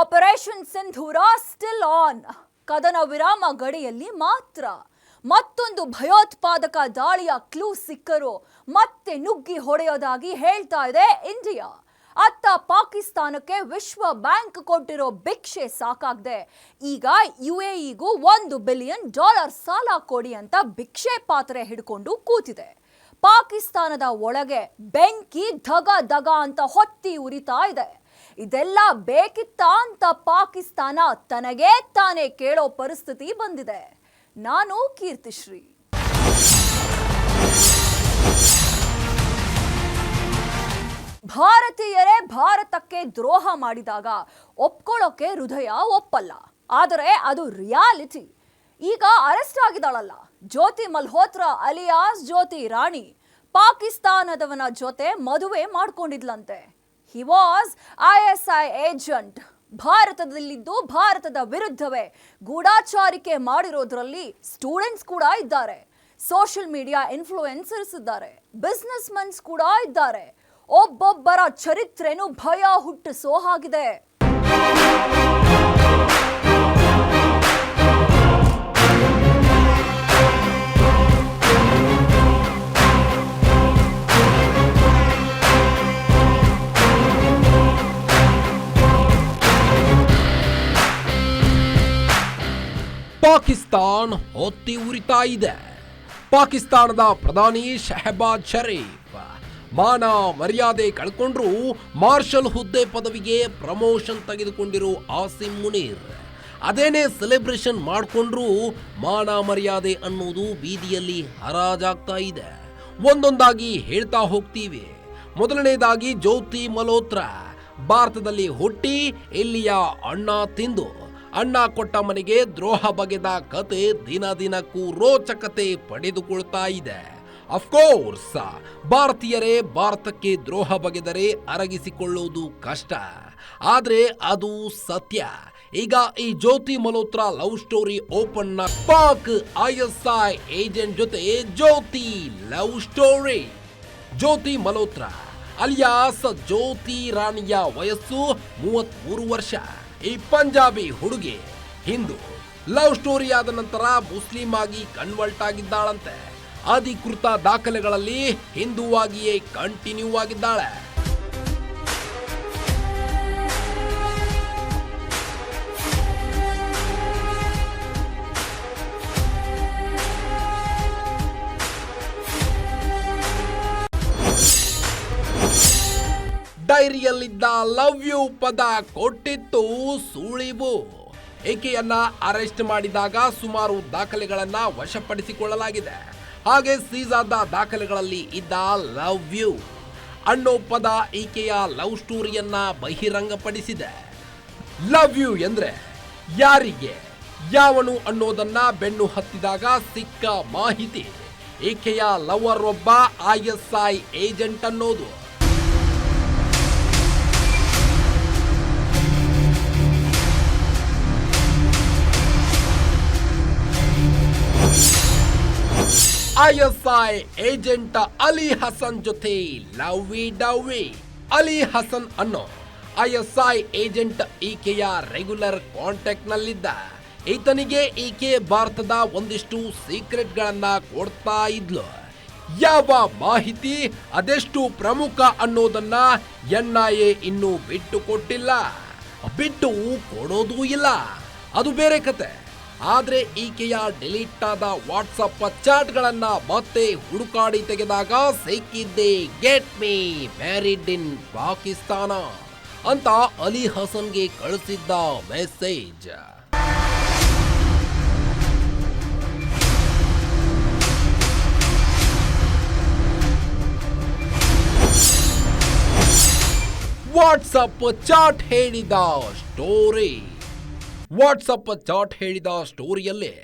Operation Sindoor still on ಕದನ ವಿರಾಮ ಗಡಿಯಲ್ಲಿ ಮಾತ್ರ. ಮತ್ತೊಂದು ಭಯೋತ್ಪಾದಕ ದಾಳಿಯ ಕ್ಲೂ ಸಿಕ್ಕರು. ಮತ್ತೆ ನುಗ್ಗಿ ಹೊಡೆಯೋದಾಗಿ ಹೇಳ್ತಾ ಇದೆ ಇಂಡಿಯಾ ಅತ್ತ ಪಾಕಿಸ್ತಾನಕ್ಕೆ ವಿಶ್ವ ಬ್ಯಾಂಕ್ ಕೊಟ್ಟಿರೋ ಭಿಕ್ಷೆ ಸಾಕಾಗದೆ. ಈಗ ಯು ಎಇಗೂ ಒಂದು ಬಿಲಿಯನ್ ಡಾಲರ್ ಸಾಲ ಕೊಡಿ ಅಂತ ಭಿಕ್ಷೆ ಪಾತ್ರೆ ಹಿಡ್ಕೊಂಡು ಕೂತಿದೆ. ಪಾಕಿಸ್ತಾನದ ಒಳಗೆ ಬೆಂಕಿ ಧಗ ಧಗ ಅಂತ ಹೊತ್ತಿ ಉರಿತಾ ಇದೆ. ಇದೆಲ್ಲ ಬೇಕಿತ್ತಾ ಅಂತ ಪಾಕಿಸ್ತಾನ ತನಗೇ ತಾನೇ ಕೇಳೋ ಪರಿಸ್ಥಿತಿ ಬಂದಿದೆ. ನಾನು ಕೀರ್ತಿಶ್ರೀ. ಭಾರತೀಯರೇ ಭಾರತಕ್ಕೆ ದ್ರೋಹ ಮಾಡಿದಾಗ ಒಪ್ಕೊಳ್ಳೋಕೆ ಹೃದಯ ಒಪ್ಪಲ್ಲ. ಆದರೆ ಅದು ರಿಯಾಲಿಟಿ. ಈಗ ಅರೆಸ್ಟ್ ಆಗಿದ್ದಾಳಲ್ಲ. ಜ್ಯೋತಿ ಮಲ್ಹೋತ್ರಾ ಅಲಿಯಾಸ್ ಜ್ಯೋತಿ ರಾಣಿ. ಪಾಕಿಸ್ತಾನದವನ ಜೊತೆ ಮದುವೆ ಮಾಡ್ಕೊಂಡಿದ್ಲಂತೆ. He was I S I agent ಭಾರತದಲ್ಲಿದ್ದು ಭಾರತದ ವಿರುದ್ಧವೇ ಗೂಢಾಚಾರಿಕೆ ಮಾಡಿರೋದ್ರಲ್ಲಿ ಸ್ಟೂಡೆಂಟ್ಸ್ ಕೂಡ ಇದ್ದಾರೆ. ಸೋಷಿಯಲ್ ಮೀಡಿಯಾ ಇನ್ಫ್ಲೂಯೆನ್ಸರ್ಸ್ ಇದ್ದಾರೆ. ಬಿಸ್ನೆಸ್ ಮನ್ಸ್ ಕೂಡ ಇದ್ದಾರೆ. ಒಬ್ಬೊಬ್ಬರ ಚರಿತ್ರೆನು ಭಯ ಹುಟ್ಟಿಸೋ ಹಾಗಿದೆ. ಪಾಕಿಸ್ತಾನ್ ಹೊತ್ತಿ ಉರಿತಾ ಇದೆ. ಪಾಕಿಸ್ತಾನದ ಪ್ರಧಾನಿ ಶಹಬಾಜ್ ಶರೀಫ್ ಮಾನ ಮರ್ಯಾದೆ ಕಳ್ಕೊಂಡ್ರು ಮಾರ್ಷಲ್ ಹುದ್ದೆ ಪದವಿಗೆ ಪ್ರಮೋಷನ್ ತೆಗೆದುಕೊಂಡಿರೋ ಆಸಿಂ ಮುನೀರ್. ಅದೇನೇ ಸೆಲೆಬ್ರೇಷನ್ ಮಾಡಿಕೊಂಡ್ರು ಮಾನ ಮರ್ಯಾದೆ ಅನ್ನೋದು ಬೀದಿಯಲ್ಲಿ ಹರಾಜಾಗ್ತಾ ಇದೆ. ಒಂದೊಂದಾಗಿ ಹೇಳ್ತಾ ಹೋಗ್ತೀವಿ. ಮೊದಲನೇದಾಗಿ ಜ್ಯೋತಿ ಮಲ್ಹೋತ್ರಾ, ಭಾರತದಲ್ಲಿ ಹುಟ್ಟಿ ಇಲ್ಲಿಯ ಅಣ್ಣ ತಿಂದು. ಅಣ್ಣ ಕೊಟ್ಟ ಮನೆಗೆ ದ್ರೋಹ ಬಗೆದ ಕತೆ ದಿನ ದಿನಕ್ಕೂ ರೋಚಕತೆ ಪಡೆದುಕೊಳ್ತಾ ಇದೆ. ಅಫ್ಕೋರ್ಸ್ ಭಾರತೀಯರೇ ಭಾರತಕ್ಕೆ ದ್ರೋಹ ಬಗೆದರೆ ಅರಗಿಸಿಕೊಳ್ಳುವುದು ಕಷ್ಟ. ಆದರೆ ಅದು ಸತ್ಯ. ಈಗ ಈ Jyoti Malhotra love story ಓಪನ್ನ Pak I S I agent ಜೊತೆ Jyoti love story. Jyoti Malhotra alias Jyoti ರಾಣಿಯ ವಯಸ್ಸು ಮೂವತ್ಮೂರು ವರ್ಷ. ಈ ಪಂಜಾಬಿ ಹುಡುಗಿ ಹಿಂದೂ. ಲವ್ ಸ್ಟೋರಿ ಆದ ನಂತರ ಮುಸ್ಲಿಂ ಆಗಿ ಕನ್ವರ್ಟ್ ಆಗಿದ್ದಾಳಂತೆ. ಅಧಿಕೃತ ದಾಖಲೆಗಳಲ್ಲಿ ಹಿಂದೂವಾಗಿಯೇ ಕಂಟಿನ್ಯೂ ಆಗಿದ್ದಾಳೆ. ಡೈರಿಯಲ್ಲಿದ್ದ ಲವ್ ಯು ಪದ ಕೊಟ್ಟಿತ್ತು ಸುಳಿವು. ಈಕೆಯನ್ನ ಅರೆಸ್ಟ್ ಮಾಡಿದಾಗ ಸುಮಾರು ದಾಖಲೆಗಳನ್ನ ವಶಪಡಿಸಿಕೊಳ್ಳಲಾಗಿದೆ. ಹಾಗೆ ಸೀಜಾದ ದಾಖಲೆಗಳಲ್ಲಿ ಇದ್ದ ಲವ್ ಯು ಅನ್ನೋ ಪದ ಈಕೆಯ ಲವ್ ಸ್ಟೋರಿಯನ್ನ ಬಹಿರಂಗಪಡಿಸಿದೆ. ಲವ್ ಯು ಎಂದ್ರೆ ಯಾರಿಗೆ, ಯಾವನು ಅನ್ನೋದನ್ನ ಬೆನ್ನು ಹತ್ತಿದಾಗ ಸಿಕ್ಕ ಮಾಹಿತಿ. ಈಕೆಯ ಲವರ್ ಒಬ್ಬ ಐ ಎಸ್ ಐ ಏಜೆಂಟ್ ಅನ್ನೋದು. ಐಎಸ್ಐ ಏಜೆಂಟ್ ಅಲಿ ಹಸನ್ ಜೊತೆ ಲವ್ವಿ ಡವ್ವಿ. ಅಲಿ ಹಸನ್ ಅನ್ನೋ ಐಎಸ್ಐ ಏಜೆಂಟ್ ಈಕೆಯ ರೆಗ್ಯುಲರ್ ಕಾಂಟ್ಯಾಕ್ಟ್ ನಲ್ಲಿದ್ದ ಈತನಿಗೆ ಈಕೆ ಭಾರತದ ಒಂದಿಷ್ಟು ಸೀಕ್ರೆಟ್ ಗಳನ್ನ ಕೊಡ್ತಾ ಇದ್ಲು. ಯಾವ ಮಾಹಿತಿ? ಅದೆಷ್ಟು ಪ್ರಮುಖ ಅನ್ನೋದನ್ನ ಎ ಇನ್ನೂ ಬಿಟ್ಟು ಕೊಟ್ಟಿಲ್ಲ. ಬಿಟ್ಟು ಕೊಡೋದೂ ಇಲ್ಲ. ಅದು ಬೇರೆ ಕತೆ. ಆದ್ರೆ ಈಕೆಯ ಡಿಲೀಟ್ ಆದ ವಾಟ್ಸಪ್ ಚಾಟ್ಗಳನ್ನ ಮತ್ತೆ ಹುಡುಕಾಡಿ ತೆಗೆದಾಗ ಸಿಕ್ಕಿದ್ದೆ get me married in Pakistan ಅಂತ ಅಲಿ ಹಸನ್ಗೆ ಕಳಿಸಿದ್ದ ಮೆಸೇಜ್. ವಾಟ್ಸಪ್ ಚಾಟ್ ಹೇಳಿದ ಸ್ಟೋರಿ. ವಾಟ್ಸಪ್ ಚಾಟ್ ಹೇಳಿದ ಸ್ಟೋರಿಯಲ್ಲಿ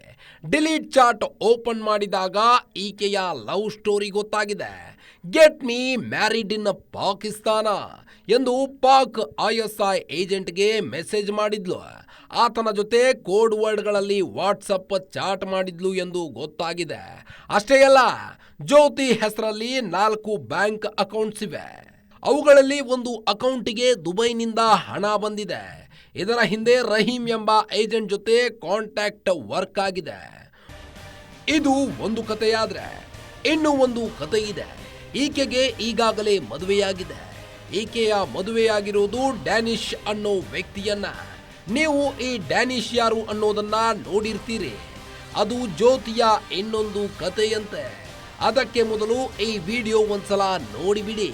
ಡಿಲೀಟ್ ಚಾಟ್ ಓಪನ್ ಮಾಡಿದಾಗ ಈಕೆಯ ಲವ್ ಸ್ಟೋರಿ ಗೊತ್ತಾಗಿದೆ. Get me married in Pakistan ಎಂದು ಪಾಕ್ ಐ ಎಸ್ ಐ ಏಜೆಂಟ್ಗೆ ಮೆಸೇಜ್ ಮಾಡಿದ್ಲು. ಆತನ ಜೊತೆ ಕೋಡ್ ವರ್ಡ್ಗಳಲ್ಲಿ ವಾಟ್ಸಪ್ ಚಾಟ್ ಮಾಡಿದ್ಲು ಎಂದು ಗೊತ್ತಾಗಿದೆ. ಅಷ್ಟೇ ಅಲ್ಲ, ಜ್ಯೋತಿ ಹೆಸರಲ್ಲಿ ನಾಲ್ಕು ಬ್ಯಾಂಕ್ ಅಕೌಂಟ್ಸ್ ಇವೆ. ಅವುಗಳಲ್ಲಿ ಒಂದು ಅಕೌಂಟಿಗೆ ದುಬೈನಿಂದ ಹಣ ಬಂದಿದೆ. ಇದರ ಹಿಂದೆ ರಹೀಂ ಎಂಬ ಏಜೆಂಟ್ ಜೊತೆ ಕಾಂಟ್ಯಾಕ್ಟ್ ವರ್ಕ್ ಆಗಿದೆ ಇದು ಒಂದು ಕಥೆಯಾದ್ರೆ ಇನ್ನು ಒಂದು ಕತೆ ಇದೆ ಈಕೆಗೆ ಈಗಾಗಲೇ ಮದುವೆಯಾಗಿದೆ ಈಕೆಯ ಮದುವೆಯಾಗಿರುವುದು ಡ್ಯಾನಿಶ್ ಅನ್ನೋ ವ್ಯಕ್ತಿಯನ್ನ ನೀವು ಈ ಡ್ಯಾನಿಶ್ ಯಾರು ಅನ್ನೋದನ್ನ ನೋಡಿರ್ತೀರಿ ಅದು ಜ್ಯೋತಿಯ ಇನ್ನೊಂದು ಕಥೆಯಂತೆ ಅದಕ್ಕೆ ಮೊದಲು ಈ ವಿಡಿಯೋ ಒಂದ್ಸಲ ನೋಡಿಬಿಡಿ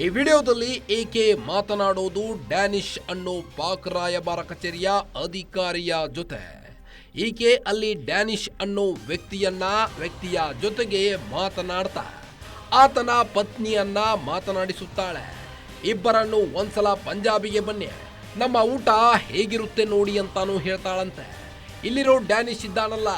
ಈ ವಿಡಿಯೋದಲ್ಲಿ ಏಕೆ ಮಾತನಾಡೋದು ಡ್ಯಾನಿಶ್ ಅನ್ನೋ ಪಾಕ್ ರಾಯಭಾರ ಕಚೇರಿಯ ಅಧಿಕಾರಿಯ ಜೊತೆ. ಈಕೆ ಅಲ್ಲಿ ಡ್ಯಾನಿಶ್ ಅನ್ನೋ ವ್ಯಕ್ತಿಯನ್ನ ವ್ಯಕ್ತಿಯ ಜೊತೆಗೆ ಮಾತನಾಡ್ತಾ. ಆತನ ಪತ್ನಿಯನ್ನ ಮಾತನಾಡಿಸುತ್ತಾಳೆ. ಇಬ್ಬರನ್ನು ಒಂದ್ಸಲ ಪಂಜಾಬಿಗೆ ಬನ್ನಿ. ನಮ್ಮ ಊಟ ಹೇಗಿರುತ್ತೆ ನೋಡಿ ಅಂತಾನು ಹೇಳ್ತಾಳಂತೆ. ಇಲ್ಲಿರೋ ಡ್ಯಾನಿಶ್ ಇದ್ದಾನಲ್ಲ.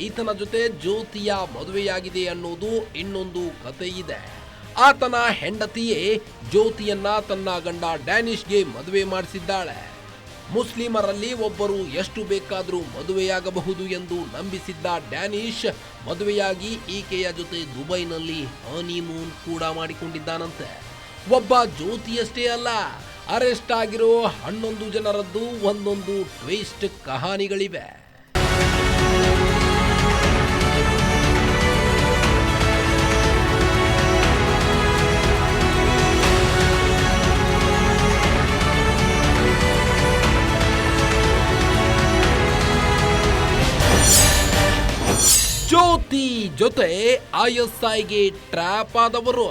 ಈತನ ಜೊತೆ ಜ್ಯೋತಿಯ ಮದುವೆಯಾಗಿದೆ ಅನ್ನೋದು ಇನ್ನೊಂದು ಕಥೆ ಇದೆ ಆತನ ಹೆಂಡತಿಯೇ ಜ್ಯೋತಿಯನ್ನ ತನ್ನ ಗಂಡ ಡ್ಯಾನಿಶ್ಗೆ ಮದುವೆ ಮಾಡಿಸಿದ್ದಾಳೆ. ಮುಸ್ಲಿಮರಲ್ಲಿ ಒಬ್ಬರು ಎಷ್ಟು ಬೇಕಾದರೂ ಮದುವೆಯಾಗಬಹುದು ಎಂದು ನಂಬಿಸಿದ್ದ ಡ್ಯಾನಿಶ್ ಮದುವೆಯಾಗಿ ಈಕೆಯ ಜೊತೆ ದುಬೈನಲ್ಲಿ ಹನಿಮೂನ್ ಕೂಡ ಮಾಡಿಕೊಂಡಿದ್ದಾನಂತೆ. ಒಬ್ಬ ಜ್ಯೋತಿಯಷ್ಟೇ ಅಲ್ಲ, ಅರೆಸ್ಟ್ ಆಗಿರೋ ಹನ್ನೊಂದು ಜನರದ್ದು ಒಂದೊಂದು ಟ್ವಿಸ್ಟ್ ಕಹಾನಿಗಳಿವೆ. ಜ್ಯೋತಿ ಜೊತೆ ಐಎಸ್ಐಗೆ ಟ್ರ್ಯಾಪ್ ಆದವರು.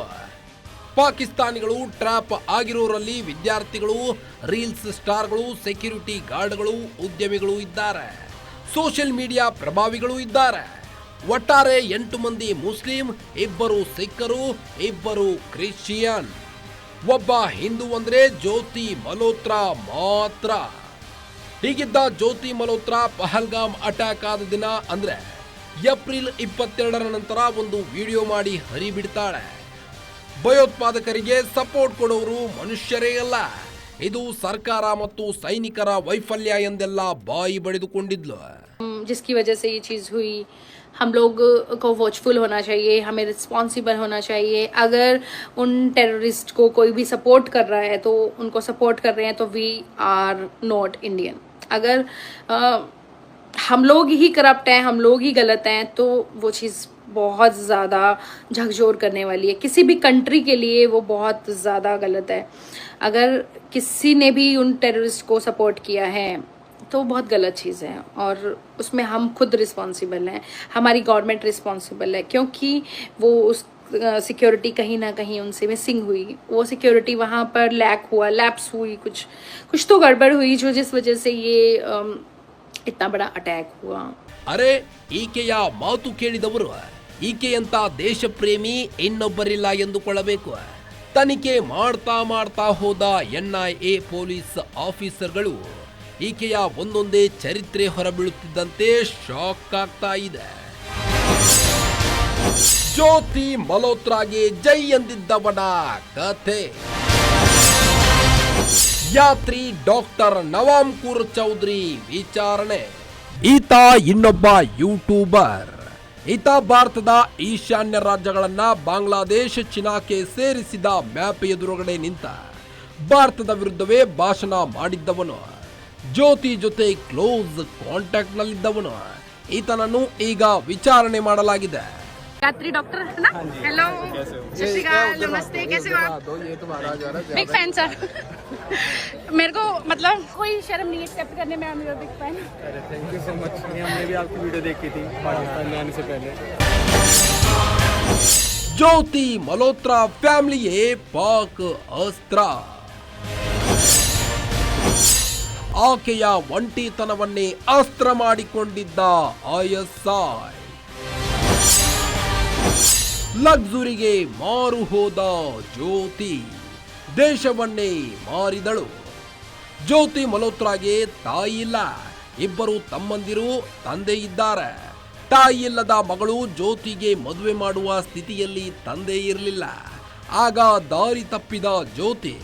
ಪಾಕಿಸ್ತಾನಿಗಳು ಟ್ರ್ಯಾಪ್ ಆಗಿರೋರಲ್ಲಿ ವಿದ್ಯಾರ್ಥಿಗಳು, ರೀಲ್ಸ್ ಸ್ಟಾರ್ಗಳು, ಸೆಕ್ಯೂರಿಟಿ ಗಾರ್ಡ್ಗಳು, ಉದ್ಯಮಿಗಳು ಇದ್ದಾರೆ. ಸೋಷಿಯಲ್ ಮೀಡಿಯಾ ಪ್ರಭಾವಿಗಳು ಇದ್ದಾರೆ. ಒಟ್ಟಾರೆ ಎಂಟು ಮಂದಿ ಮುಸ್ಲಿಂ, ಇಬ್ಬರು ಸಿಖ್ಖರು, ಇಬ್ಬರು ಕ್ರಿಶ್ಚಿಯನ್. ಒಬ್ಬ ಹಿಂದೂ ಅಂದ್ರೆ ಜ್ಯೋತಿ ಮಲ್ಹೋತ್ರಾ ಮಾತ್ರ. ಹೀಗಿದ್ದ ಜ್ಯೋತಿ ಮಲ್ಹೋತ್ರಾ ಪಹಲ್ಗಾಮ್ ಅಟ್ಯಾಕ್ ಆದ ದಿನ ಅಂದ್ರೆ ಏಪ್ರಿಲ್ ಇಪ್ಪತ್ತೆರಡರ ನಂತರ ಒಂದು ವಿಡಿಯೋ ಮಾಡಿ ಹರಿಬಿಡ್ತಾಳೆ ಭಯೋತ್ಪಾದಕರಿಗೆ ಸಪೋರ್ಟ್ ಕೊಡೋರು ಮನುಷ್ಯರೇ ಅಲ್ಲ ಇದು ಸರ್ಕಾರ ಮತ್ತು ಸೈನಿಕರ ವೈಫಲ್ಯ ಎಂದೆಲ್ಲ ಬಾಯಿ ಬಡಿದುಕೊಂಡಿದ್ಲು जिसकी वजह से ये चीज़ हुई हम लोग को वॉचफुल होना चाहिए हमें रिस्पॉन्सिबल होना चाहिए अगर उन टेररिस्ट को कोई भी सपोर्ट कर रहा है तो उनको सपोर्ट कर रहे हैं तो वी आर नॉट इंडियन अगर अ, हम लोग ही करप्ट हैं, हम लोग ही गलत हैं तो वो चीज़ बहुत ज़्यादा झकझोर करने वाली है। किसी भी कंट्री के लिए वो बहुत ज़्यादा गलत है। अगर किसी ने भी उन टेररिस्ट को सपोर्ट किया है तो बहुत गलत चीज़ है और उसमें हम खुद रिस्पॉन्सिबल हैं, हमारी गवर्नमेंट रिस्पॉन्सिबल है, क्योंकि वो उस सिक्योरिटी कहीं ना कहीं उनसे मिसिंग हुई। वो सिक्योरिटी वहाँ पर लैक हुआ लैप्स हुई कुछ कुछ तो गड़बड़ हुई जो जिस वजह से ये ಇತ್ತಾ ಬಡ ಅಟ್ಯಾಕ್ ಹುವಾ ಅರೆ ಈಕೆಯ ಮಾತು ಕೇಳಿದವರು ಈಕೆಯಂತ ದೇಶಪ್ರೇಮಿ ಇನ್ನೊಬ್ಬರಿಲ್ಲ ಎಂದುಕೊಳ್ಳಬೇಕು ತನಿಖೆ ಮಾಡ್ತಾ ಮಾಡ್ತಾ ಹೋದ ಎನ್ಐಎ ಪೊಲೀಸ್ ಆಫೀಸರ್ಗಳು ಈಕೆಯ ಒಂದೊಂದೇ ಚರಿತ್ರೆ ಹೊರಬೀಳುತ್ತಿದ್ದಂತೆ ಶಾಕ್ ಆಗ್ತಾ ಇದೆ। ಜ್ಯೋತಿ ಮಲೋತ್ರಾಗೆ ಜೈ ಎಂದಿದ್ದವನ ಕಥೆ ಯಾತ್ರಿ ಡಾಕ್ಟರ್ ನವಾಂಕುರ್ ಚೌಧರಿ ವಿಚಾರಣೆ. ಈತ ಇನ್ನೊಬ್ಬ ಯೂಟ್ಯೂಬರ್. ಈತ ಭಾರತದ ಈಶಾನ್ಯ ರಾಜ್ಯಗಳನ್ನ ಬಾಂಗ್ಲಾದೇಶ ಚೀನಾಕ್ಕೆ ಸೇರಿಸಿದ ಮ್ಯಾಪ್ ಎದುರುಗಡೆ ನಿಂತ ಭಾರತದ ವಿರುದ್ಧವೇ ಭಾಷಣ ಮಾಡಿದ್ದವನು. ಜ್ಯೋತಿ ಜೊತೆ ಕ್ಲೋಸ್ ಕಾಂಟ್ಯಾಕ್ಟ್ ನಲ್ಲಿದ್ದವನು ಈತನನ್ನು ಈಗ ವಿಚಾರಣೆ ಮಾಡಲಾಗಿದೆ. यात्री डॉक्टर है ना हेलो सत श्रीकाल नमस्ते कैसे हो आप बिग फैन सर मेरे को मतलब कोई शर्म नहीं एक्सेप्ट करने में आई बिग फैन अरे थैंक यू सो मच ये हमने भी आपकी वीडियो देखी थी पाकिस्तान में आने से पहले ಜ್ಯೋತಿ ಮಲ್ಹೋತ್ರಾ ಫ್ಯಾಮಿಲಿಯೇ ಪಾಕ್ ಅಸ್ತ್ರ ಆಕೆಯ ಒಂಟಿತನವನ್ನೇ ಅಸ್ತ್ರ ಮಾಡಿಕೊಂಡಿದ್ದ ಐಎಸ್ಐ ಲಗ್ಸುರಿಗೆ ಮಾರು ಹೋದ ಜ್ಯೋತಿ, ದೇಶವನ್ನೇ ಮಾರಿದಳು. ಜ್ಯೋತಿ ಮಲ್ಹೋತ್ರಾಗೆ ತಾಯಿ ಇಲ್ಲ, ಇಬ್ಬರು ತಮ್ಮಂದಿರು ತಂದೆ ಇದ್ದಾರೆ. ತಾಯಿ ಇಲ್ಲದ ಮಗಳು ಜ್ಯೋತಿಗೆ ಮದುವೆ ಮಾಡುವ ಸ್ಥಿತಿಯಲ್ಲಿ ತಂದೆ ಇರಲಿಲ್ಲ. ಆಗ ದಾರಿ ತಪ್ಪಿದ ಜ್ಯೋತಿ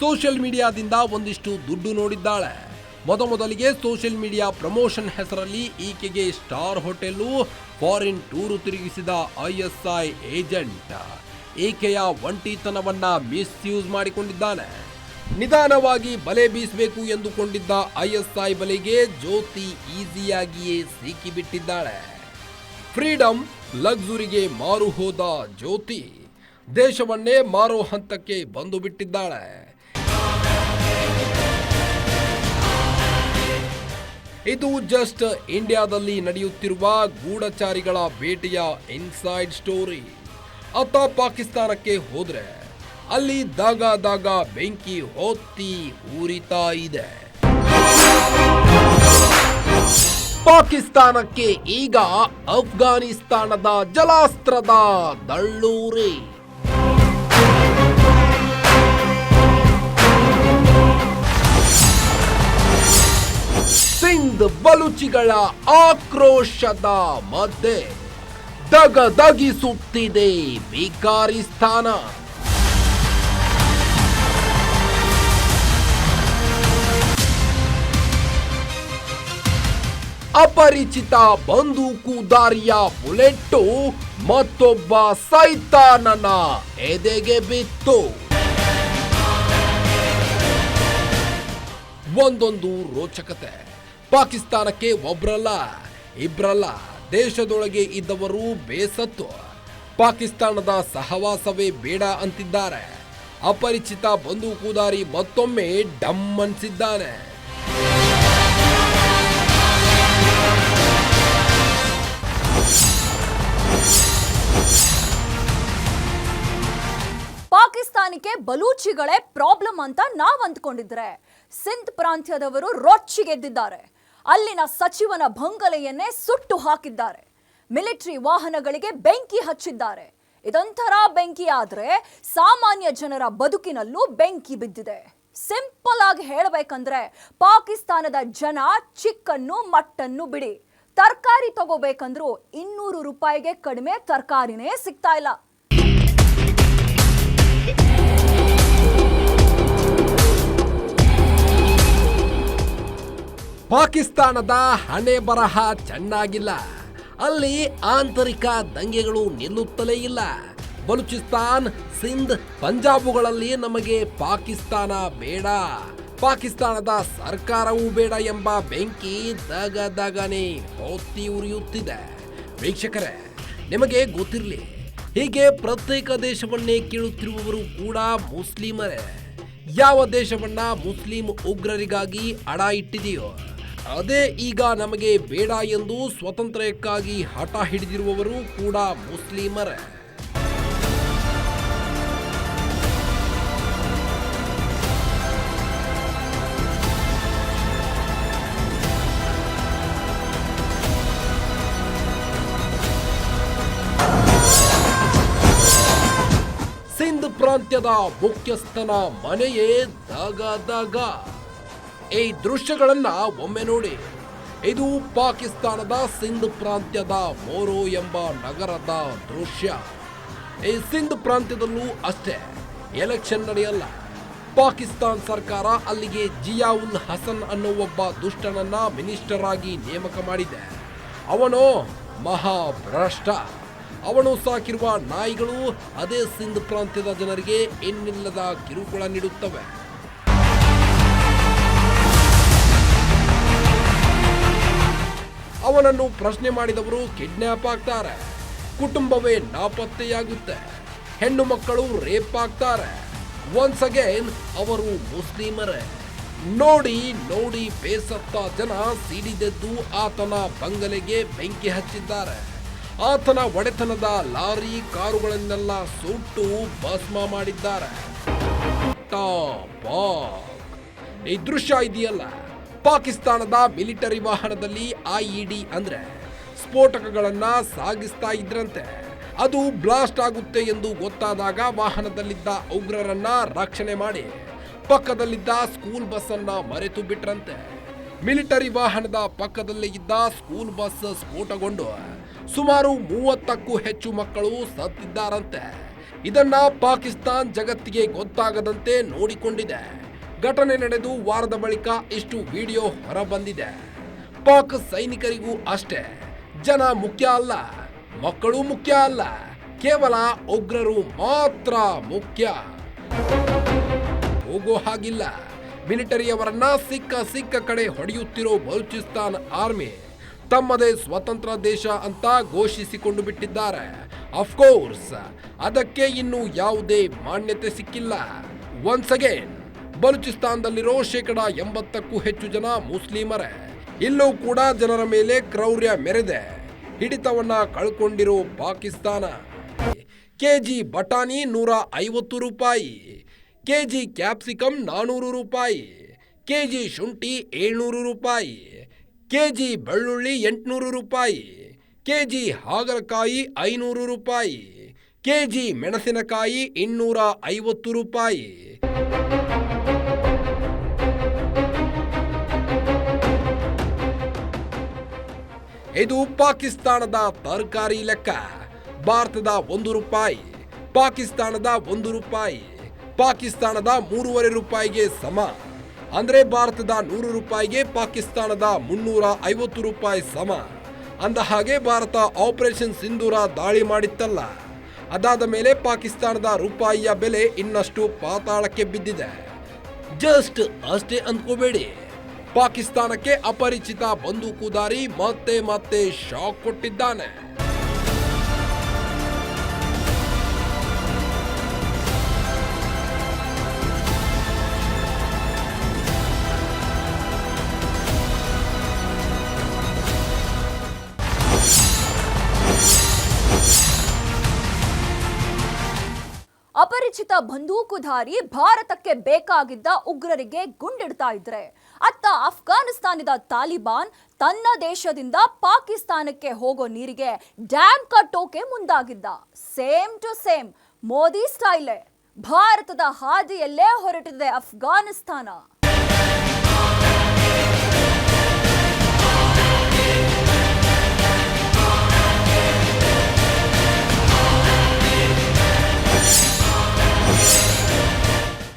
ಸೋಷಿಯಲ್ ಮೀಡಿಯಾದಿಂದ ಒಂದಿಷ್ಟು ದುಡ್ಡು ನೋಡಿದ್ದಾಳೆ. ಮೊದಮೊದಲಿಗೆ ಸೋಷಿಯಲ್ ಮೀಡಿಯಾ ಪ್ರಮೋಷನ್ ಹೆಸರಲ್ಲಿ ಈಕೆಗೆ ಸ್ಟಾರ್ ಹೋಟೆಲ್ಲು ಫಾರಿನ್ ಟೂರು ತಿರುಗಿಸಿದ ಐಎಸ್ಐ ಏಜೆಂಟ್. ಈಕೆಯ ಒಂಟಿತನವನ್ನ ಮಿಸ್ಯೂಸ್ ಮಾಡಿಕೊಂಡಿದ್ದಾನೆ. ನಿಧಾನವಾಗಿ ಬಲೆ ಬೀಸಬೇಕು ಎಂದುಕೊಂಡಿದ್ದ ಐಎಸ್ಐ ಬಲೆಗೆ ಜ್ಯೋತಿ ಈಸಿಯಾಗಿಯೇ ಸಿಕ್ಕಿಬಿಟ್ಟಿದ್ದಾಳೆ. ಫ್ರೀಡಮ್ ಲಕ್ಸುರಿಗೆ ಮಾರು ಹೋದ ಜ್ಯೋತಿ ದೇಶವನ್ನೇ ಮಾರೋ ಹಂತಕ್ಕೆ ಬಂದು ಬಿಟ್ಟಿದ್ದಾಳೆ ಇದು ಜಸ್ಟ್ ಇಂಡಿಯಾದಲ್ಲಿ ನಡೆಯುತ್ತಿರುವ ಗೂಢಚಾರಿಗಳ ಭೇಟಿಯ ಇನ್ಸೈಡ್ ಸ್ಟೋರಿ ಅತ್ತ ಪಾಕಿಸ್ತಾನಕ್ಕೆ ಹೋದ್ರೆ, ಅಲ್ಲಿ ದಾಗ ದಾಗ ಬೆಂಕಿ ಹೊತ್ತಿ ಉರಿತಾ ಇದೆ. ಪಾಕಿಸ್ತಾನಕ್ಕೆ ಈಗ ಅಫ್ಘಾನಿಸ್ತಾನದ ಜಲಾಸ್ತ್ರದ ದಳ್ಳೂರಿ. ಸಿಂಧ್ ಬಲುಚಿಗಳ ಆಕ್ರೋಶದ ಮಧ್ಯೆ ದಗದಗಿಸುತ್ತಿದೆ ಬಿಕಾರಿಸ್ತಾನ ಅಪರಿಚಿತ ಬಂದೂಕುದಾರಿಯ ಬುಲೆಟ್ಟು ಮತ್ತೊಬ್ಬ ಸೈತಾನನ ಎದೆಗೆ ಬಿತ್ತು. ಒಂದೊಂದು ರೋಚಕತೆ. ಪಾಕಿಸ್ತಾನಕ್ಕೆ ಒಬ್ರಲ್ಲ, ಇಬ್ರಲ್ಲ. ದೇಶದೊಳಗೆ ಇದ್ದವರು ಬೇಸತ್ತು. ಪಾಕಿಸ್ತಾನದ ಸಹವಾಸವೇ ಬೇಡ ಅಂತಿದ್ದಾರೆ. ಅಪರಿಚಿತ ಬಂದೂಕುದಾರಿ ಮತ್ತೊಮ್ಮೆ ಡಮ್ ಅನ್ಸಿದ್ದಾನೆ. ಪಾಕಿಸ್ತಾನಕ್ಕೆ ಬಲೂಚಿಗಳೇ ಪ್ರಾಬ್ಲಮ್ ಅಂತ ನಾವ್ ಅಂದ್ಕೊಂಡಿದ್ರೆ. ಸಿಂಧ್ ಪ್ರಾಂತ್ಯದವರು ರೊಚ್ಚಿಗೆದ್ದಿದ್ದಾರೆ. ಅಲ್ಲಿನ ಸಚಿವನ ಬಂಗಲೆಯನ್ನೇ ಸುಟ್ಟು ಹಾಕಿದ್ದಾರೆ. ಮಿಲಿಟರಿ ವಾಹನಗಳಿಗೆ ಬೆಂಕಿ ಹಚ್ಚಿದ್ದಾರೆ. ಇದೊಂಥರ ಬೆಂಕಿ ಆದರೆ ಸಾಮಾನ್ಯ ಜನರ ಬದುಕಿನಲ್ಲೂ ಬೆಂಕಿ ಬಿದ್ದಿದೆ. ಸಿಂಪಲ್ ಆಗಿ ಹೇಳಬೇಕಂದ್ರೆ ಪಾಕಿಸ್ತಾನದ ಜನ ಚಿಕ್ಕನ್ನು ಮಟ್ಟನ್ನು ಬಿಡಿ. ತರಕಾರಿ ತಗೋಬೇಕಂದ್ರೂ ಇನ್ನೂರು ರೂಪಾಯಿಗೆ ಕಡಿಮೆ ತರಕಾರಿನೇ ಸಿಗ್ತಾ ಇಲ್ಲ. ಪಾಕಿಸ್ತಾನದ ಹಣೆ ಬರಹ ಚೆನ್ನಾಗಿಲ್ಲ. ಅಲ್ಲಿ ಆಂತರಿಕ ದಂಗೆಗಳು ನಿಲ್ಲುತ್ತಲೇ ಇಲ್ಲ. ಬಲೂಚಿಸ್ತಾನ್, ಸಿಂಧ್ ಪಂಜಾಬುಗಳಲ್ಲಿ ನಮಗೆ ಪಾಕಿಸ್ತಾನ ಬೇಡ. ಪಾಕಿಸ್ತಾನದ ಸರ್ಕಾರವೂ ಬೇಡ ಎಂಬ ಬೆಂಕಿ ದಗ ದಗನೆ ಹೊತ್ತಿ ಉರಿಯುತ್ತಿದೆ. ವೀಕ್ಷಕರೇ, ನಿಮಗೆ ಗೊತ್ತಿರಲಿ, ಹೀಗೆ ಪ್ರತ್ಯೇಕ ದೇಶವನ್ನೇ ಕೇಳುತ್ತಿರುವವರು ಕೂಡ ಮುಸ್ಲಿಮರೇ. ಯಾವ ದೇಶವನ್ನ ಮುಸ್ಲಿಂ ಉಗ್ರರಿಗಾಗಿ ಅಡ ಇಟ್ಟಿದೆಯೋ ಅದೇ ಈಗ ನಮಗೆ ಬೇಡ ಎಂದು ಸ್ವಾತಂತ್ರ್ಯಕ್ಕಾಗಿ ಹಠ ಹಿಡಿದಿರುವವರು ಕೂಡ ಮುಸ್ಲಿಮರ. ಸಿಂಧ್ ಪ್ರಾಂತ್ಯದ ಮುಖ್ಯಸ್ಥನ ಮನೆಯೇ ದಗ ದಗ ಈ ದೃಶ್ಯಗಳನ್ನ ಒಮ್ಮೆ ನೋಡಿ. ಇದು ಪಾಕಿಸ್ತಾನದ ಸಿಂಧ್ ಪ್ರಾಂತ್ಯದ ಮೋರೋ ಎಂಬ ನಗರದ ದೃಶ್ಯ. ಈ ಸಿಂಧ್ ಪ್ರಾಂತ್ಯದಲ್ಲೂ ಅಷ್ಟೇ, ಎಲೆಕ್ಷನ್ ನಡೆಯಲ್ಲ. ಪಾಕಿಸ್ತಾನ್ ಸರ್ಕಾರ ಅಲ್ಲಿಗೆ ಜಿಯಾವುಲ್ ಹಸನ್ ಅನ್ನೋ ಒಬ್ಬ ದುಷ್ಟನನ್ನ ಮಿನಿಸ್ಟರ್ ಆಗಿ ನೇಮಕ ಮಾಡಿದೆ. ಅವನು ಮಹಾಭ್ರಷ್ಟ. ಅವನು ಸಾಕಿರುವ ನಾಯಿಗಳು ಅದೇ ಸಿಂಧ್ ಪ್ರಾಂತ್ಯದ ಜನರಿಗೆ ಇನ್ನಿಲ್ಲದ ಕಿರುಕುಳ ನೀಡುತ್ತವೆ. ಅವನನ್ನು ಪ್ರಶ್ನೆ ಮಾಡಿದವರು ಕಿಡ್ನ್ಯಾಪ್ ಆಗ್ತಾರೆ. ಕುಟುಂಬವೇ ನಾಪತ್ತೆಯಾಗುತ್ತೆ. ಹೆಣ್ಣು ಮಕ್ಕಳು ರೇಪ್ ಆಗ್ತಾರೆ. ಒನ್ಸ್ ಅಗೇನ್ ಅವರು ಮುಸ್ಲಿಮರೇ. ನೋಡಿ ನೋಡಿ, ಬೇಸತ್ತ ಜನ ಸಿಡಿದೆದ್ದು ಆತನ ಬಂಗಲೆಗೆ ಬೆಂಕಿ ಹಚ್ಚಿದ್ದಾರೆ. ಆತನ ಒಡೆತನದ ಲಾರಿ ಕಾರುಗಳನ್ನೆಲ್ಲ ಸುಟ್ಟು ಭಸ್ಮ ಮಾಡಿದ್ದಾರೆ. ಈ ದೃಶ್ಯ ಇದೆಯಲ್ಲ? ಪಾಕಿಸ್ತಾನದ ಮಿಲಿಟರಿ ವಾಹನದಲ್ಲಿ ಐಇಡಿ ಅಂದ್ರೆ ಸ್ಫೋಟಕಗಳನ್ನ ಸಾಗಿಸ್ತಾ ಇದ್ರಂತೆ. ಅದು ಬ್ಲಾಸ್ಟ್ ಆಗುತ್ತೆ ಎಂದು ಗೊತ್ತಾದಾಗ ವಾಹನದಲ್ಲಿದ್ದ ಉಗ್ರರನ್ನ ರಕ್ಷಣೆ ಮಾಡಿ ಪಕ್ಕದಲ್ಲಿದ್ದ ಸ್ಕೂಲ್ ಬಸ್ ಅನ್ನ ಮರೆತು ಬಿಟ್ರಂತೆ. ಮಿಲಿಟರಿ ವಾಹನದ ಪಕ್ಕದಲ್ಲೇ ಇದ್ದ ಸ್ಕೂಲ್ ಬಸ್ ಸ್ಫೋಟಗೊಂಡು ಸುಮಾರು ಮೂವತ್ತಕ್ಕೂ ಹೆಚ್ಚು ಮಕ್ಕಳು ಸತ್ತಿದ್ದಾರಂತೆ. ಇದನ್ನ ಪಾಕಿಸ್ತಾನ್ ಜಗತ್ತಿಗೆ ಗೊತ್ತಾಗದಂತೆ ನೋಡಿಕೊಂಡಿದೆ. ಘಟನೆ ನಡೆದು ವಾರದ ಬಳಿಕ ಇಷ್ಟು ವಿಡಿಯೋ ಹೊರಬಂದಿದೆ. ಪಾಕ್ ಸೈನಿಕರಿಗೂ ಅಷ್ಟೇ. ಜನ ಮುಖ್ಯ ಅಲ್ಲ, ಮಕ್ಕಳು ಮುಖ್ಯ ಅಲ್ಲ, ಕೇವಲ ಉಗ್ರರು ಮಾತ್ರ ಮುಖ್ಯ. ಹೋಗೋ ಹಾಗಿಲ್ಲ. ಮಿಲಿಟರಿಯವರನ್ನ ಸಿಕ್ಕ ಸಿಕ್ಕ ಕಡೆ ಹೊಡೆಯುತ್ತಿರೋ ಬಲೂಚಿಸ್ತಾನ್ ಆರ್ಮಿ ತಮ್ಮದೇ ಸ್ವತಂತ್ರ ದೇಶ ಅಂತ ಘೋಷಿಸಿಕೊಂಡು ಬಿಟ್ಟಿದ್ದಾರೆ. ಅಫ್ಕೋರ್ಸ್ ಅದಕ್ಕೆ ಇನ್ನು ಯಾವುದೇ ಮಾನ್ಯತೆ ಸಿಕ್ಕಿಲ್ಲ. ಒನ್ಸ್ ಅಗೇನ್ ಬಲೂಚಿಸ್ತಾನದಲ್ಲಿರೋ ಶೇಕಡ ಎಂಬತ್ತಕ್ಕೂ ಹೆಚ್ಚು ಜನ ಮುಸ್ಲಿಮರೇ. ಇಲ್ಲೂ ಕೂಡ ಜನರ ಮೇಲೆ ಕ್ರೌರ್ಯ ಮೆರೆದೆ. ಹಿಡಿತವನ್ನ ಕಳ್ಕೊಂಡಿರೋ ಪಾಕಿಸ್ತಾನ. ಕೆಜಿ ಬಟಾಣಿ ನೂರ ಐವತ್ತು ರೂಪಾಯಿ. ಕೆಜಿ ಕ್ಯಾಪ್ಸಿಕಮ್ ನಾನೂರು ರೂಪಾಯಿ. ಕೆಜಿ ಶುಂಠಿ ಏಳ್ನೂರು ರೂಪಾಯಿ. ಕೆಜಿ ಬೆಳ್ಳುಳ್ಳಿ ಎಂಟುನೂರು ರೂಪಾಯಿ. ಕೆಜಿ ಹಾಗಲಕಾಯಿ ಐನೂರು ರೂಪಾಯಿ. ಕೆಜಿ ಮೆಣಸಿನಕಾಯಿ ಇನ್ನೂರ ಐವತ್ತು ರೂಪಾಯಿ. ಇದು ಪಾಕಿಸ್ತಾನದ ತರಕಾರಿ ಲೆಕ್ಕ. ಭಾರತದ ಒಂದು ರೂಪಾಯಿ, ಪಾಕಿಸ್ತಾನದ ಒಂದು ರೂಪಾಯಿ, ಪಾಕಿಸ್ತಾನದ ಮೂರುವರೆ ರೂಪಾಯಿಗೆ ಸಮ. ಅಂದ್ರೆ ಭಾರತದ ನೂರು ರೂಪಾಯಿಗೆ ಪಾಕಿಸ್ತಾನದ ಮುನ್ನೂರ ಐವತ್ತು ರೂಪಾಯಿ ಸಮ. ಅಂದ ಹಾಗೆ ಭಾರತ ಆಪರೇಷನ್ ಸಿಂಧೂರ ದಾಳಿ ಮಾಡಿತ್ತಲ್ಲ. ಅದಾದ ಮೇಲೆ ಪಾಕಿಸ್ತಾನದ ರೂಪಾಯಿಯ ಬೆಲೆ ಇನ್ನಷ್ಟು ಪಾತಾಳಕ್ಕೆ ಬಿದ್ದಿದೆ. ಜಸ್ಟ್ ಅಷ್ಟೇ ಅಂದ್ಕೋಬೇಡಿ. ಪಾಕಿಸ್ತಾನಕ್ಕೆ ಅಪರಿಚಿತ ಬಂದೂಕುದಾರಿ ಮತ್ತೆ ಮತ್ತೆ ಶಾಕ್ ಕೊಟ್ಟಿದ್ದಾನೆ. ಅಪರಿಚಿತ ಬಂದೂಕುಧಾರಿ ಭಾರತಕ್ಕೆ ಬೇಕಾಗಿದ್ದ ಉಗ್ರರಿಗೆ ಗುಂಡಿಡ್ತಾ ಇದ್ರೆ. ಅತ್ತ ಅಫ್ಘಾನಿಸ್ತಾನದ ತಾಲಿಬಾನ್ ತನ್ನ ದೇಶದಿಂದ ಪಾಕಿಸ್ತಾನಕ್ಕೆ ಹೋಗೋ ನೀರಿಗೆ ಡ್ಯಾಮ್ ಕಟ್ಟೋಕೆ ಮುಂದಾಗಿದ್ದ. ಸೇಮ್ ಟು ಸೇಮ್, ಮೋದಿ ಸ್ಟೈಲೇ, ಭಾರತದ ಹಾದಿಯಲ್ಲೇ ಹೊರಟಿದೆ ಅಫ್ಘಾನಿಸ್ತಾನ.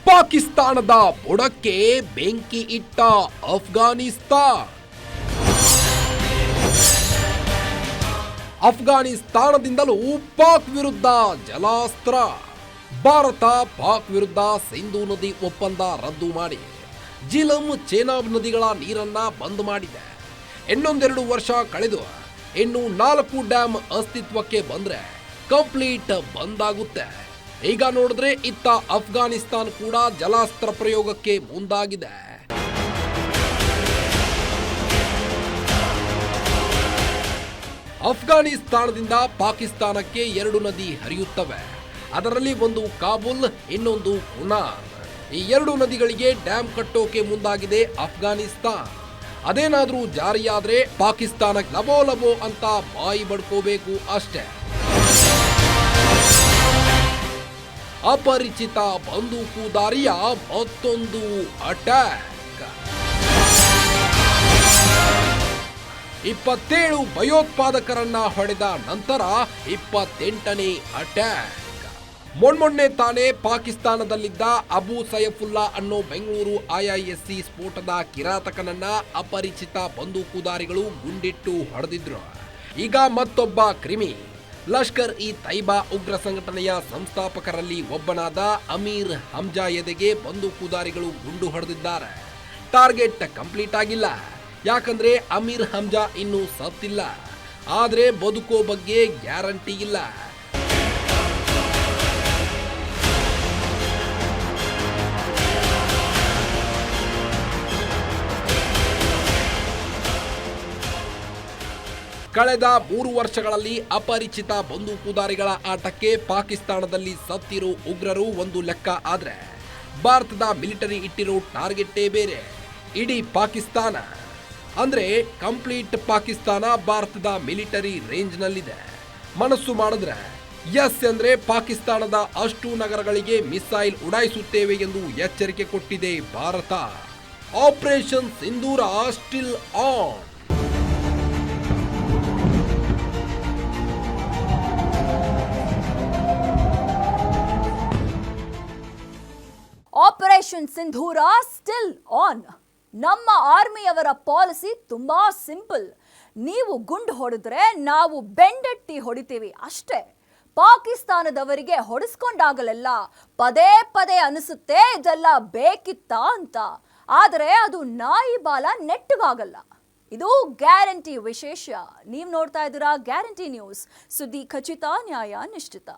ಪಾಕಿಸ್ತಾನದ ಬುಡಕ್ಕೆ ಬೆಂಕಿ ಇಟ್ಟ ಅಫ್ಘಾನಿಸ್ತಾನ್. ಅಫ್ಘಾನಿಸ್ತಾನದಿಂದಲೂ ಪಾಕ್ ವಿರುದ್ಧ ಜಲಾಸ್ತ್ರ. ಭಾರತ ಪಾಕ್ ವಿರುದ್ಧ ಸಿಂಧು ನದಿ ಒಪ್ಪಂದ ರದ್ದು ಮಾಡಿ. ಜಿಲಂ ಚೇನಾಬ್ ನದಿಗಳ ನೀರನ್ನ ಬಂದ್ ಮಾಡಿದೆ. ಇನ್ನೊಂದೆರಡು ವರ್ಷ ಕಳೆದು ಇನ್ನು ನಾಲ್ಕು ಡ್ಯಾಮ್ ಅಸ್ತಿತ್ವಕ್ಕೆ ಬಂದ್ರೆ ಕಂಪ್ಲೀಟ್ ಬಂದ್ ಆಗುತ್ತೆ. ಈಗ ನೋಡಿದ್ರೆ ಇತ್ತ ಅಫ್ಘಾನಿಸ್ತಾನ್ ಕೂಡ ಜಲಾಸ್ತ್ರ ಪ್ರಯೋಗಕ್ಕೆ ಮುಂದಾಗಿದೆ. ಅಫ್ಘಾನಿಸ್ತಾನದಿಂದ ಪಾಕಿಸ್ತಾನಕ್ಕೆ ಎರಡು ನದಿ ಹರಿಯುತ್ತವೆ. ಅದರಲ್ಲಿ ಒಂದು ಕಾಬುಲ್, ಇನ್ನೊಂದು ಕುನಾರ್ ಈ ಎರಡು ನದಿಗಳಿಗೆ ಡ್ಯಾಮ್ ಕಟ್ಟೋಕೆ ಮುಂದಾಗಿದೆ ಅಫ್ಘಾನಿಸ್ತಾನ್. ಅದೇನಾದರೂ ಜಾರಿಯಾದ್ರೆ ಪಾಕಿಸ್ತಾನಕ್ಕೆ ಲಬೋ ಲಬೋ ಅಂತ ಬಾಯಿ ಬಡ್ಕೋಬೇಕು ಅಷ್ಟೇ. ಅಪರಿಚಿತ ಬಂದೂಕುದಾರಿಯ ಮತ್ತೊಂದು ಅಟ್ಯಾಕ್ ಇಪ್ಪತ್ತೇಳು ಭಯೋತ್ಪಾದಕರನ್ನ ಹೊಡೆದ ನಂತರ ಇಪ್ಪತ್ತೆಂಟನೇ ಅಟ್ಯಾಕ್ ಮೊಣ್ಮೊನ್ನೆ ತಾನೇ ಪಾಕಿಸ್ತಾನದಲ್ಲಿದ್ದ ಅಬು ಸೈಫುಲ್ಲಾ ಅನ್ನೋ ಬೆಂಗಳೂರು ಐಐಎಸ್ಸಿ ಸ್ಫೋಟದ ಕಿರಾತಕನನ್ನ ಅಪರಿಚಿತ ಬಂದೂಕುದಾರಿಗಳು ಗುಂಡಿಟ್ಟು ಹೊಡೆದಿದ್ರು. ಈಗ ಮತ್ತೊಬ್ಬ ಕ್ರಿಮಿ. ಲಷ್ಕರ್ ಇ ತೈಬಾ ಉಗ್ರ ಸಂಘಟನೆಯ ಸಂಸ್ಥಾಪಕರಲ್ಲಿ ಒಬ್ಬನಾದ ಅಮೀರ್ ಹಮ್ಜಾ ಎದೆಗೆ ಬಂದೂಕುದಾರಿಗಳು ಗುಂಡು ಹೊಡೆದಿದ್ದಾರೆ. ಟಾರ್ಗೆಟ್ ಕಂಪ್ಲೀಟ್ ಆಗಿಲ್ಲ. ಯಾಕಂದ್ರೆ ಅಮೀರ್ ಹಮ್ಜಾ ಇನ್ನೂ ಸತ್ತಿಲ್ಲ. ಆದರೆ ಬದುಕೋ ಬಗ್ಗೆ ಗ್ಯಾರಂಟಿ ಇಲ್ಲ. ಕಳೆದ ಮೂರು ವರ್ಷಗಳಲ್ಲಿ ಅಪರಿಚಿತ ಬಂದೂಕುದಾರಿಗಳ ಆಟಕ್ಕೆ ಪಾಕಿಸ್ತಾನದಲ್ಲಿ ಸತ್ತಿರೋ ಉಗ್ರರು ಒಂದು ಲೆಕ್ಕ ಆದರೆ ಭಾರತದ ಮಿಲಿಟರಿ ಇಟ್ಟಿರೋ ಟಾರ್ಗೆಟ್ಟೇ ಬೇರೆ. ಇಡೀ ಪಾಕಿಸ್ತಾನ. ಅಂದರೆ ಕಂಪ್ಲೀಟ್ ಪಾಕಿಸ್ತಾನ ಭಾರತದ ಮಿಲಿಟರಿ ರೇಂಜ್ನಲ್ಲಿದೆ. ಮನಸ್ಸು ಮಾಡಿದ್ರೆ ಎಸ್ ಅಂದರೆ ಪಾಕಿಸ್ತಾನದ ಅಷ್ಟು ನಗರಗಳಿಗೆ ಮಿಸೈಲ್ ಉಡಾಯಿಸುತ್ತೇವೆ ಎಂದು ಎಚ್ಚರಿಕೆ ಕೊಟ್ಟಿದೆ Bharat. Operation Sindoor still on. Operation Sindoor still on ನಮ್ಮ ಆರ್ಮಿಯವರ ಪಾಲಿಸಿ ತುಂಬಾ ಸಿಂಪಲ್. ನೀವು ಗುಂಡು ಹೊಡೆದ್ರೆ ನಾವು ಬೆಂಡೆಟ್ಟಿ ಹೊಡಿತೀವಿ ಅಷ್ಟೇ. ಪಾಕಿಸ್ತಾನದವರಿಗೆ ಹೊಡೆಸ್ಕೊಂಡಾಗಲೆಲ್ಲ ಪದೇ ಪದೇ ಅನಿಸುತ್ತೆ, ಇದೆಲ್ಲ ಬೇಕಿತ್ತಾ ಅಂತ. ಆದರೆ ಅದು ನಾಯಿ ಬಾಲ ನೆಟ್ಟಗಾಗಲ್ಲ. ಇದು ಗ್ಯಾರಂಟಿ ವಿಶೇಷ. ನೀವು ನೋಡ್ತಾ ಇದ್ದೀರಾ ಗ್ಯಾರಂಟಿ ನ್ಯೂಸ್. ಸುದ್ದಿ ಖಚಿತ ನ್ಯಾಯ ನಿಶ್ಚಿತ.